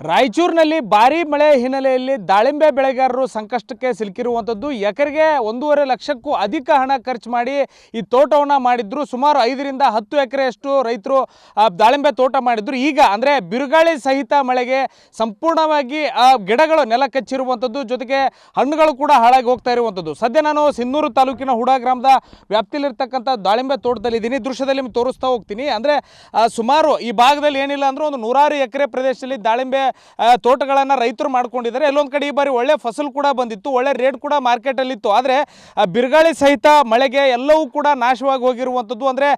ರಾಯಚೂರಿನಲ್ಲಿ ಭಾರಿ ಮಳೆ ಹಿನ್ನೆಲೆಯಲ್ಲಿ ದಾಳಿಂಬೆ ಬೆಳೆಗಾರರು ಸಂಕಷ್ಟಕ್ಕೆ ಸಿಲುಕಿರುವಂಥದ್ದು. ಎಕರೆಗೆ ಒಂದೂವರೆ ಲಕ್ಷಕ್ಕೂ ಅಧಿಕ ಹಣ ಖರ್ಚು ಮಾಡಿ ಈ ತೋಟವನ್ನು ಮಾಡಿದ್ರು. ಸುಮಾರು ಐದರಿಂದ ಹತ್ತು ಎಕರೆಯಷ್ಟು ರೈತರು ದಾಳಿಂಬೆ ತೋಟ ಮಾಡಿದ್ರು. ಈಗ ಅಂದರೆ ಬಿರುಗಾಳಿ ಸಹಿತ ಮಳೆಗೆ ಸಂಪೂರ್ಣವಾಗಿ, ಆ, ಗಿಡಗಳು ನೆಲ ಕಚ್ಚಿರುವಂಥದ್ದು. ಜೊತೆಗೆ ಹಣ್ಣುಗಳು ಕೂಡ ಹಾಳಾಗಿ ಹೋಗ್ತಾ ಇರುವಂಥದ್ದು. ಸದ್ಯ ನಾನು ಸಿನ್ನೂರು ತಾಲೂಕಿನ ಹುಡಾ ಗ್ರಾಮದ ವ್ಯಾಪ್ತಿಯಲ್ಲಿರ್ತಕ್ಕಂಥ ದಾಳಿಂಬೆ ತೋಟದಲ್ಲಿದ್ದೀನಿ ದೃಶ್ಯದಲ್ಲಿ ತೋರಿಸ್ತಾ ಹೋಗ್ತೀನಿ. ಅಂದರೆ ಸುಮಾರು ಈ ಭಾಗದಲ್ಲಿ ಏನಿಲ್ಲ ಅಂದರೂ ಒಂದು ನೂರಾರು ಎಕರೆ ಪ್ರದೇಶದಲ್ಲಿ ದಾಳಿಂಬೆ ತೋಟಗಳನ್ನು ರೈತರು ಮಾಡ್ಕೊಂಡಿದ್ದಾರೆ. ಎಲ್ಲೊಂದು ಕಡೆ ಈ ಬಾರಿ ಒಳ್ಳೆ ಫಸಲು ಕೂಡ ಬಂದಿತ್ತು, ಒಳ್ಳೆ ರೇಟ್ ಕೂಡ ಮಾರ್ಕೆಟಲ್ಲಿತ್ತು ಆದರೆ ಬಿರುಗಾಳಿ ಸಹಿತ ಮಳೆಗೆ ಎಲ್ಲವೂ ಕೂಡ ನಾಶವಾಗಿ ಹೋಗಿರುವಂಥದ್ದು ಅಂದರೆ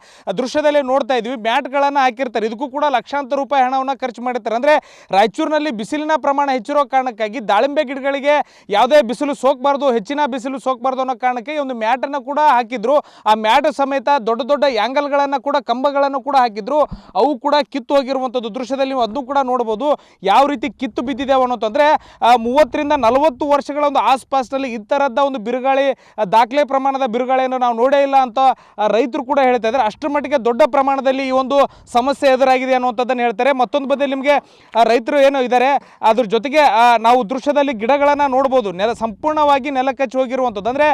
ದೃಶ್ಯದಲ್ಲಿ ನೋಡ್ತಾ ಇದ್ವಿ ಮ್ಯಾಟ್ಗಳನ್ನು ಹಾಕಿರ್ತಾರೆ. ಇದಕ್ಕೂ ಕೂಡ ಲಕ್ಷಾಂತರ ರೂಪಾಯಿ ಹಣವನ್ನು ಖರ್ಚು ಮಾಡಿರ್ತಾರೆ. ಅಂದರೆ, ರಾಯಚೂರಿನಲ್ಲಿ ಬಿಸಿಲಿನ ಪ್ರಮಾಣ ಹೆಚ್ಚಿರೋ ಕಾರಣಕ್ಕಾಗಿ ದಾಳಿಂಬೆ ಗಿಡಗಳಿಗೆ ಯಾವುದೇ ಬಿಸಿಲು ಸೋಕಬಾರ್ದು, ಹೆಚ್ಚಿನ ಬಿಸಿಲು ಸೋಕಬಾರ್ದು ಅನ್ನೋ ಕಾರಣಕ್ಕೆ ಒಂದು ಮ್ಯಾಟನ್ನು ಕೂಡ ಹಾಕಿದ್ರು. ಆ ಮ್ಯಾಟ್ ಸಮೇತ ದೊಡ್ಡ ದೊಡ್ಡ ಆ್ಯಂಗಲ್ಗಳನ್ನು ಕೂಡ, ಕಂಬಗಳನ್ನು ಕೂಡ ಹಾಕಿದ್ರು. ಅವು ಕೂಡ ಕಿತ್ತು ಹೋಗಿರುವಂಥದ್ದು ದೃಶ್ಯದಲ್ಲಿ ನೀವು ಅದನ್ನು ಕೂಡ ನೋಡ್ಬೋದು. ಯಾವ ರೀತಿ ಕಿತ್ತು ಬಿದ್ದಿದ್ದಾವೆ ಅನ್ನೋದಂದರೆ ಮೂವತ್ತರಿಂದ ನಲವತ್ತು ವರ್ಷಗಳ ಒಂದು ಆಸ್ಪಾಸ್ನಲ್ಲಿ ಈ ಥರದ ಒಂದು ಬಿರುಗಾಳಿ ದಾಖಲೆ ಪ್ರಮಾಣದ ಬಿರುಗಾಳಿಯನ್ನು ನಾವು ನೋಡೇ ಇಲ್ಲ ಅಂತ ರೈತರು ಕೂಡ ಹೇಳ್ತಾ ಇದ್ದಾರೆ. ಅಷ್ಟರ ಮಟ್ಟಿಗೆ ದೊಡ್ಡ ಪ್ರಮಾಣದಲ್ಲಿ ಈ ಒಂದು ಸಮಸ್ಯೆ ಎದುರಾಗಿದೆ ಅನ್ನುವಂಥದ್ದನ್ನು ಹೇಳ್ತಾರೆ. ಮತ್ತೊಂದು ಬದಿಯಲ್ಲಿ ನಿಮಗೆ ರೈತರು ಏನು ಇದ್ದಾರೆ. ಅದ್ರ ಜೊತೆಗೆ ನಾವು ದೃಶ್ಯದಲ್ಲಿ ಗಿಡಗಳನ್ನು ನೋಡ್ಬೋದು. ನೆಲ, ಸಂಪೂರ್ಣವಾಗಿ ನೆಲ ಕಚ್ಚಿ ಹೋಗಿರುವಂಥದ್ದು. ಅಂದರೆ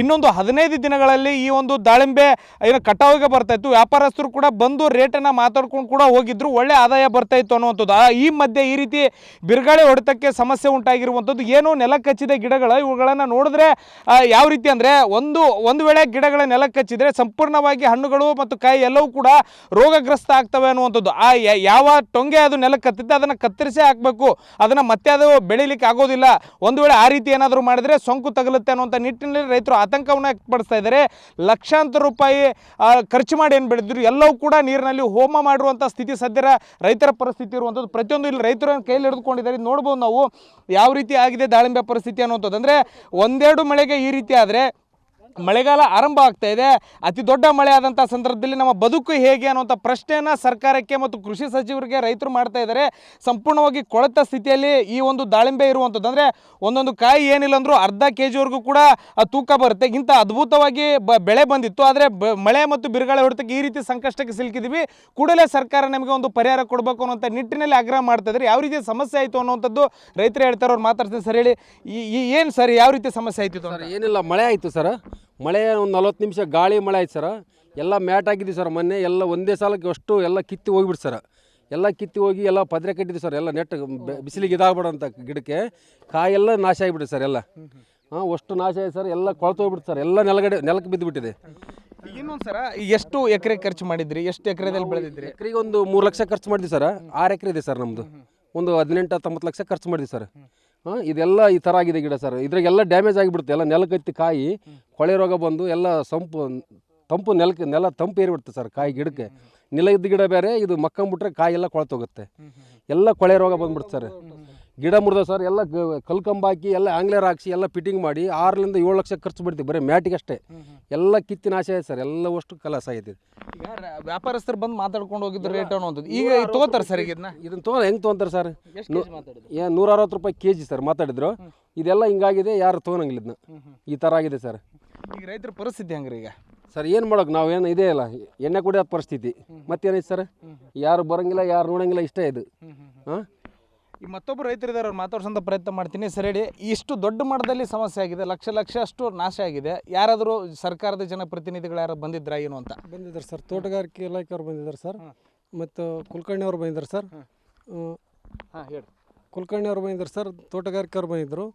ಇನ್ನೊಂದು ಹದಿನೈದು ದಿನಗಳಲ್ಲಿ ಈ ಒಂದು ದಾಳಿಂಬೆ ಏನು ಕಟಾವಿಗೆ ಬರ್ತಾ ಇತ್ತು. ವ್ಯಾಪಾರಸ್ಥರು ಕೂಡ ಬಂದು ರೇಟನ್ನು ಮಾತಾಡ್ಕೊಂಡು ಕೂಡ ಹೋಗಿದ್ರು. ಒಳ್ಳೆ ಆದಾಯ ಬರ್ತಾ ಇತ್ತು ಅನ್ನುವಂಥದ್ದು. ಈ ಮಧ್ಯೆ ಈ ರೀತಿ ಬಿರುಗಾಳಿ ಹೊಡೆತಕ್ಕೆ ಸಮಸ್ಯೆ ಉಂಟಾಗಿರುವಂಥದ್ದು. ಏನು ನೆಲ ಕಚ್ಚಿದ ಗಿಡಗಳು ಇವುಗಳನ್ನು ನೋಡಿದ್ರೆ ಯಾವ ರೀತಿ ಅಂದರೆ ಒಂದು ಒಂದು ವೇಳೆ ಗಿಡಗಳ ನೆಲ ಕಚ್ಚಿದರೆ ಸಂಪೂರ್ಣವಾಗಿ ಹಣ್ಣುಗಳು ಮತ್ತು ಕಾಯಿ ಎಲ್ಲವೂ ಕೂಡ ರೋಗಗ್ರಸ್ತ ಆಗ್ತವೆ ಅನ್ನುವಂಥದ್ದು. ಆ ಯಾವ ಟೊಂಗೆ ಅದು ನೆಲ ಕತ್ತಿದ್ದೆ ಅದನ್ನು ಕತ್ತರಿಸೇ ಹಾಕಬೇಕು. ಅದನ್ನು ಮತ್ತೆ ಅದು ಬೆಳೀಲಿಕ್ಕೆ ಆಗೋದಿಲ್ಲ. ಒಂದು ವೇಳೆ ಆ ರೀತಿ ಏನಾದರೂ ಮಾಡಿದರೆ ಸೋಂಕು ತಗಲುತ್ತೆ ಅನ್ನುವಂಥ ನಿಟ್ಟಿನಲ್ಲಿ ರೈತರು ಆತಂಕವನ್ನು ವ್ಯಕ್ತಪಡಿಸ್ತಾ ಇದ್ದಾರೆ. ಲಕ್ಷಾಂತರ ರೂಪಾಯಿ ಖರ್ಚು ಮಾಡಿ ಏನು ಬೆಳೆದಿದ್ರು ಎಲ್ಲವೂ ಕೂಡ ನೀರಿನಲ್ಲಿ ಹೋಮ ಮಾಡಿರುವಂಥ ಸ್ಥಿತಿ ಸದ್ಯರ ರೈತರ ಪರಿಸ್ಥಿತಿ ಇರುವಂಥದ್ದು. ಪ್ರತಿಯೊಂದು ಇಲ್ಲಿ ರೈತರು ಕೈಯಲ್ಲಿ ಹಿಡಿದುಕೊಂಡಿದ್ದಾರೆ. ನೋಡ್ಬೋದು ನಾವು ಯಾವ ರೀತಿ ಆಗಿದೆ ದಾಳಿಂಬೆ ಪರಿಸ್ಥಿತಿ ಅನ್ನುವಂಥದ್ದು. ಅಂದರೆ ಒಂದೆರಡು ಮಳೆಗೆ ಈ ರೀತಿ ಆದರೆ ಮಳೆಗಾಲ ಆರಂಭ ಆಗ್ತಾ ಇದೆ. ಅತಿ ದೊಡ್ಡ ಮಳೆ ಆದಂಥ ಸಂದರ್ಭದಲ್ಲಿ ನಮ್ಮ ಬದುಕು ಹೇಗೆ ಅನ್ನುವಂಥ ಪ್ರಶ್ನೆಯನ್ನು ಸರ್ಕಾರಕ್ಕೆ ಮತ್ತು ಕೃಷಿ ಸಚಿವರಿಗೆ ರೈತರು ಮಾಡ್ತಾ ಇದ್ದಾರೆ. ಸಂಪೂರ್ಣವಾಗಿ ಕೊಳೆತ ಸ್ಥಿತಿಯಲ್ಲಿ ಈ ಒಂದು ದಾಳಿಂಬೆ ಇರುವಂಥದ್ದು ಅಂದರೆ ಒಂದೊಂದು ಕಾಯಿ ಏನಿಲ್ಲ ಅಂದರೂ ಅರ್ಧ ಕೆ ಜಿವರೆಗೂ ಕೂಡ ತೂಕ ಬರುತ್ತೆ. ಇಂಥ ಅದ್ಭುತವಾಗಿ ಬೆಳೆ ಬಂದಿತ್ತು. ಆದರೆ ಮಳೆ ಮತ್ತು ಬಿರುಗಾಳಿ ಹೊಡೆತಕ್ಕೆ ಈ ರೀತಿ ಸಂಕಷ್ಟಕ್ಕೆ ಸಿಲುಕಿದ್ವಿ. ಕೂಡಲೇ ಸರ್ಕಾರ ನಮಗೆ ಒಂದು ಪರಿಹಾರ ಕೊಡಬೇಕು ಅನ್ನೋಂಥ ನಿಟ್ಟಿನಲ್ಲಿ ಆಗ್ರಹ ಮಾಡ್ತಾ ಇದ್ದಾರೆ. ಯಾವ ರೀತಿ ಸಮಸ್ಯೆ ಆಯಿತು ಅನ್ನುವಂಥದ್ದು ರೈತರು ಹೇಳ್ತಾರೆ ಅವ್ರು ಮಾತಾಡ್ತೀನಿ ಸರ್ ಹೇಳಿ, ಈ ಏನು ಸರ್, ಯಾವ ರೀತಿ ಸಮಸ್ಯೆ ಆಯ್ತು ಸರ್, ಏನಿಲ್ಲ, ಮಳೆ ಆಯಿತು ಸರ್. ಮಳೆ ಒಂದು ನಲ್ವತ್ತು ನಿಮಿಷ ಗಾಳಿ ಮಳೆ ಆಯ್ತು ಸರ್. ಎಲ್ಲ ಮ್ಯಾಟ್ ಹಾಕಿದ್ವಿ ಸರ್ ಮೊನ್ನೆ ಎಲ್ಲ ಒಂದೇ ಸಾಲಕ್ಕೆ ಅಷ್ಟು ಎಲ್ಲ ಕಿತ್ತಿ ಹೋಗ್ಬಿಟ್ಟು ಸರ್. ಎಲ್ಲ ಕಿತ್ತಿ ಹೋಗಿ ಎಲ್ಲ ಪದ್ರೆ ಕಟ್ಟಿದ್ವಿ ಸರ್ ಎಲ್ಲ ನೆಟ್ ಬಿಸಿಲಿಗೆ ಇದಾಗ್ಬಿಡೋಂಥ ಗಿಡಕ್ಕೆ. ಕಾಯೆಲ್ಲ ನಾಶ ಆಗಿಬಿಟ್ಟು ಸರ್ ಎಲ್ಲ. ಹಾಂ ಅಷ್ಟು ನಾಶ ಆಯ್ತು ಸರ್ ಎಲ್ಲ ಕೊಳತು ಹೋಗ್ಬಿಡ್ತು ಸರ್ ಎಲ್ಲ ನೆಲಗಡೆ ನೆಲಕ್ಕೆ ಬಿದ್ದುಬಿಟ್ಟಿದೆ. ಇನ್ನೊಂದು ಸರ ಎಷ್ಟು ಎಕರೆ ಖರ್ಚು ಮಾಡಿದ್ರಿ ಎಷ್ಟು ಎಕರೆದಲ್ಲಿ ಬೆಳೆದಿದ್ರಿ? ಎಕರೆಗೆ ಒಂದು ಮೂರು ಲಕ್ಷ ಖರ್ಚು ಮಾಡಿದ್ವಿ ಸರ್ ಆರು ಎಕರೆ ಇದೆ ಸರ್ ನಮ್ಮದು ಒಂದು ಹದಿನೆಂಟು ಹತ್ತೊಂಬತ್ತು ಲಕ್ಷ ಖರ್ಚು ಮಾಡಿದ್ವಿ ಸರ್. ಇದೆಲ್ಲ ಈ ಥರ ಆಗಿದೆ ಗಿಡ ಸರ್. ಇದ್ರಾಗೆಲ್ಲ ಡ್ಯಾಮೇಜ್ ಆಗಿಬಿಡುತ್ತೆ. ಎಲ್ಲ ನೆಲಕತ್ತಿ ಕಾಯಿ ಕೊಳೆ ರೋಗ ಬಂದು ಎಲ್ಲ ಸಂಪು ತಂಪು ನೆಲಕ್ಕೆ ನೆಲ ತಂಪು ಏರಿಬಿಡುತ್ತೆ ಸರ್ ಕಾಯಿ ಗಿಡಕ್ಕೆ. ನೆಲ ಇದ್ದ ಗಿಡ ಬೇರೆ ಇದು ಮಕ್ಕಂಬಿಟ್ರೆ ಕಾಯಿ ಎಲ್ಲ ಕೊಳ್ತೋಗುತ್ತೆ ಎಲ್ಲ ಕೊಳೆ ರೋಗ ಬಂದ್ಬಿಡುತ್ತೆ ಸರ್. ಗಿಡ ಮುರಿದ ಸರ್ ಎಲ್ಲ ಕಲ್ಕಂಬ ಹಾಕಿ ಎಲ್ಲ ಆಂಗ್ಲೇರ್ ಹಾಕ್ಸಿ ಎಲ್ಲ ಫಿಟ್ಟಿಂಗ್ ಮಾಡಿ ಆರರಿಂದ ಏಳು ಲಕ್ಷ ಖರ್ಚು ಬಿಡ್ತೀವಿ. ಬರೀ ಮ್ಯಾಟಿಗೆ ಅಷ್ಟೇ. ಎಲ್ಲ ಕಿತ್ತಿ ನಾಶ ಆಯ್ತು ಸರ್. ಎಲ್ಲ ಅಷ್ಟು ಕಲಾಸ ಆಗೈತಿ ಈಗ ವ್ಯಾಪಾರಸ್ಥರು ಬಂದು ಮಾತಾಡ್ಕೊಂಡು ಹೋಗಿದ್ದು ರೇಟ್ ಅನ್ನೋದು. ಈಗ ತಗೋತಾರೆ ಸರ್ ಈಗ ಇದನ್ನ? ಇದನ್ನ ತೊಗೊಂಡು ಹೆಂಗೆ ತೊಗೊಂತಾರೆ ಸರ್? ಎಷ್ಟು ಕೆಜಿ ಮಾತಾಡಿದ್ರು ಏ ನೂರ ಅರವತ್ತು ರೂಪಾಯಿ ಕೆ ಜಿ ಸರ್ ಮಾತಾಡಿದ್ರು. ಇದೆಲ್ಲ ಹಿಂಗಾಗಿದೆ ಯಾರು ತೊಗೊಳಂಗಿಲ್ಲ ಇದನ್ನ. ಈ ಥರ ಆಗಿದೆ ಸರ್. ಈಗ ರೈತರ ಪರಿಸ್ಥಿತಿ ಹೆಂಗ್ರಿ ಈಗ? ಸರ್ ಏನು ಮಾಡೋಕೆ ನಾವೇನು ಇದೇ ಇಲ್ಲ. ಎಣ್ಣೆ ಕುಡಿಯೋ ಪರಿಸ್ಥಿತಿ. ಮತ್ತೇನೈತೆ ಸರ್? ಯಾರು ಬರಂಗಿಲ್ಲ ಯಾರು ನೋಡಂಗಿಲ್ಲ ಇಷ್ಟೇ ಇದು. ಹಾಂ? ಈ ಮತ್ತೊಬ್ಬರು ರೈತರಿದ್ದಾರೆ ಅವ್ರು ಮಾತಾಡ್ಸೋಂಥ ಪ್ರಯತ್ನ ಮಾಡ್ತೀನಿ. ಸರಿ ಹೇಳಿ ಇಷ್ಟು ದೊಡ್ಡ ಮಟ್ಟದಲ್ಲಿ ಸಮಸ್ಯೆ ಆಗಿದೆ ಲಕ್ಷ ಲಕ್ಷ ಅಷ್ಟು ನಾಶ ಆಗಿದೆ. ಯಾರಾದರೂ ಸರ್ಕಾರದ ಜನಪ್ರತಿನಿಧಿಗಳು ಯಾರು ಬಂದಿದ್ರಾ ಏನು ಅಂತ? ಬಂದಿದ್ದಾರೆ ಸರ್. ತೋಟಗಾರಿಕೆ ಇಲಾಖೆಯವ್ರು ಬಂದಿದ್ದಾರೆ ಸರ್. ಮತ್ತು ಕುಲಕರ್ಣಿ ಅವ್ರು ಬಂದಿದ್ದಾರೆ ಸರ್. ಹಾಂ. ಹೇಳಿ. ಕುಲಕರ್ಣಿ ಅವ್ರು ಬಂದಿದ್ದಾರೆ ಸರ್. ತೋಟಗಾರಿಕೆ ಅವ್ರು ಬಂದಿದ್ದರು.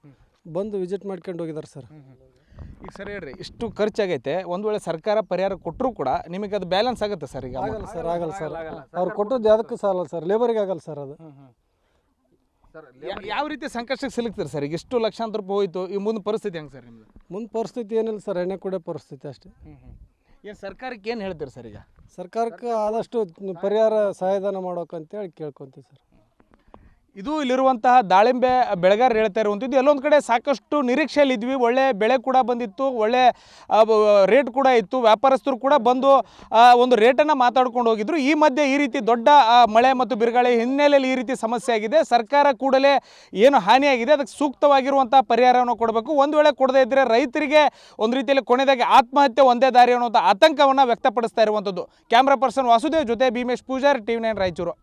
ಬಂದು ವಿಸಿಟ್ ಮಾಡ್ಕೊಂಡು ಹೋಗಿದ್ದಾರೆ ಸರ್. ಈಗ ಸರ್ ಹೇಳ್ರಿ ಇಷ್ಟು ಖರ್ಚಾಗೈತೆ. ಒಂದು ವೇಳೆ ಸರ್ಕಾರ ಪರಿಹಾರ ಕೊಟ್ಟರು ಕೂಡ ನಿಮಗೆ ಅದು ಬ್ಯಾಲೆನ್ಸ್ ಆಗುತ್ತೆ ಸರ್ ಈಗ? ಆಗಲ್ಲ ಸರ್ ಆಗಲ್ಲ ಸರ್. ಅವ್ರು ಕೊಟ್ಟದ್ದು ಯಾವುದಕ್ಕೂ ಸಾಲ ಸರ್. ಲೇಬರಿಗೆ ಆಗಲ್ಲ ಸರ್ ಅದು. ಯಾವ ರೀತಿ ಸಂಕಷ್ಟಕ್ಕೆ ಸಿಲುಕ್ತಾರೆ ಸರ್? ಈಗ ಎಷ್ಟು ಲಕ್ಷಾಂತರ ರೂಪಾಯಿ ಹೋಯ್ತು ಈ ಮುಂದೆ ಪರಿಸ್ಥಿತಿ ಹೆಂಗೆ ಸರ್ ನಿಮ್ಮದು ಮುಂದೆ ಪರಿಸ್ಥಿತಿ ಏನಿಲ್ಲ ಸರ್ ಎಣ್ಣೆ ಕೊಡೋ ಪರಿಸ್ಥಿತಿ ಅಷ್ಟೇ. ಏನು ಸರ್ಕಾರಕ್ಕೆ ಏನು ಹೇಳ್ತೀರಿ ಸರ್ ಈಗ? ಸರ್ಕಾರಕ್ಕೆ ಆದಷ್ಟು ಪರಿಹಾರ ಸಹಾಯಧನ ಮಾಡೋಕಂತೇಳಿ ಕೇಳ್ಕೊತೀವಿ ಸರ್. ಇದು ಇಲ್ಲಿರುವಂತಹ ದಾಳಿಂಬೆ ಬೆಳೆಗಾರರು ಹೇಳ್ತಾ ಇರುವಂಥದ್ದು. ಎಲ್ಲೊಂದು ಕಡೆ ಸಾಕಷ್ಟು ನಿರೀಕ್ಷೆಯಲ್ಲಿ ಇದ್ವಿ ಒಳ್ಳೆ ಬೆಳೆ ಕೂಡ ಬಂದಿತ್ತು. ಒಳ್ಳೆ ರೇಟ್ ಕೂಡ ಇತ್ತು. ವ್ಯಾಪಾರಸ್ಥರು ಕೂಡ ಬಂದು ಒಂದು ರೇಟನ್ನು ಮಾತಾಡ್ಕೊಂಡು ಹೋಗಿದ್ರು. ಈ ಮಧ್ಯೆ ಈ ರೀತಿ ದೊಡ್ಡ ಮಳೆ ಮತ್ತು ಬಿರುಗಾಳಿ ಹಿನ್ನೆಲೆಯಲ್ಲಿ ಈ ರೀತಿ ಸಮಸ್ಯೆ ಆಗಿದೆ. ಸರ್ಕಾರ ಕೂಡಲೇ ಏನು ಹಾನಿಯಾಗಿದೆ, ಅದಕ್ಕೆ ಸೂಕ್ತವಾಗಿರುವಂತಹ ಪರಿಹಾರವನ್ನು ಕೊಡಬೇಕು. ಒಂದು ವೇಳೆ ಕೊಡದೇ ಇದ್ದರೆ ರೈತರಿಗೆ ಒಂದು ರೀತಿಯಲ್ಲಿ ಕೊನೆದಾಗಿ ಆತ್ಮಹತ್ಯೆ ಒಂದೇ ದಾರಿ ಅನ್ನುವಂಥ ಆತಂಕವನ್ನು ವ್ಯಕ್ತಪಡಿಸ್ತಾ ಇರುವಂಥದ್ದು. ಕ್ಯಾಮ್ರಾ ಪರ್ಸನ್ ವಾಸುದೇವ್ ಜೊತೆ ಭೀಮೇಶ್ ಪೂಜಾರಿ ಟಿವಿ ನೈನ್ ರಾಯಚೂರು.